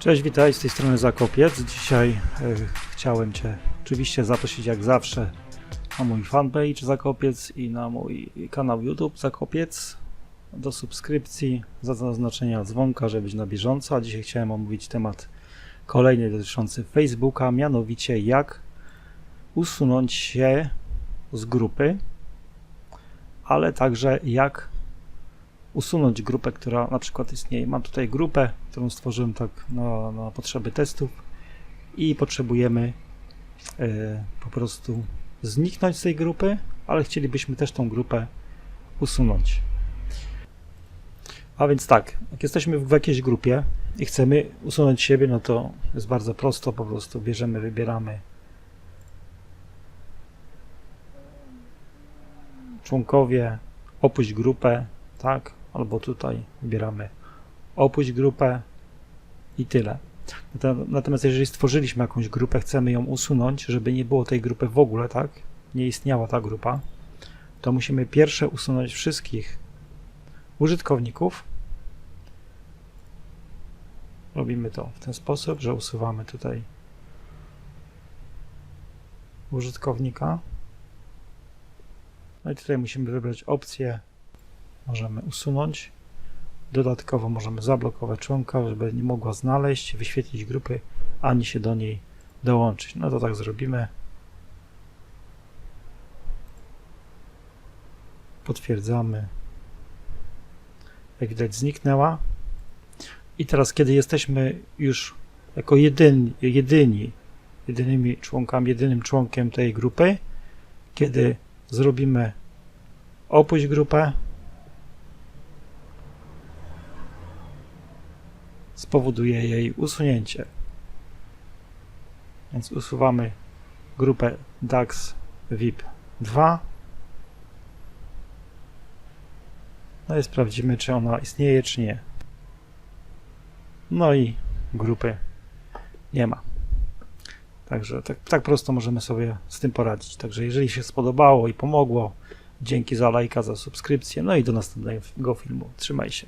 Cześć, witaj, z tej strony Zakopiec. Dzisiaj e, chciałem Cię oczywiście zaprosić jak zawsze na mój fanpage Zakopiec i na mój kanał YouTube Zakopiec do subskrypcji, za zaznaczenia dzwonka, żeby być na bieżąco. A dzisiaj chciałem omówić temat kolejny dotyczący Facebooka, mianowicie jak usunąć się z grupy, ale także jak usunąć grupę, która na przykład istnieje. Mam tutaj grupę, którą stworzyłem tak na, na potrzeby testów i potrzebujemy e, po prostu zniknąć z tej grupy, ale chcielibyśmy też tą grupę usunąć. A więc tak, jak jesteśmy w jakiejś grupie i chcemy usunąć siebie, no to jest bardzo prosto, po prostu bierzemy, wybieramy członkowie, opuść grupę, tak, albo tutaj wybieramy opuść grupę i tyle. Nat- Natomiast jeżeli stworzyliśmy jakąś grupę, chcemy ją usunąć, żeby nie było tej grupy w ogóle, tak, nie istniała ta grupa, to musimy pierwsze usunąć wszystkich użytkowników. Robimy to w ten sposób, że usuwamy tutaj użytkownika. No i tutaj musimy wybrać opcję możemy usunąć. Dodatkowo możemy zablokować członka, żeby nie mogła znaleźć, wyświetlić grupy, ani się do niej dołączyć. No to tak zrobimy. Potwierdzamy. Jak widać zniknęła. I teraz, kiedy jesteśmy już jako jedyni, jedyni jedynymi członkami, jedynym członkiem tej grupy, kiedy zrobimy opuść grupę, spowoduje jej usunięcie. Więc usuwamy grupę DAX VIP 2. No i sprawdzimy, czy ona istnieje, czy nie. No i grupy nie ma. Także tak, tak prosto możemy sobie z tym poradzić. Także jeżeli się spodobało i pomogło, dzięki za lajka, za subskrypcję, no i do następnego filmu. Trzymaj się.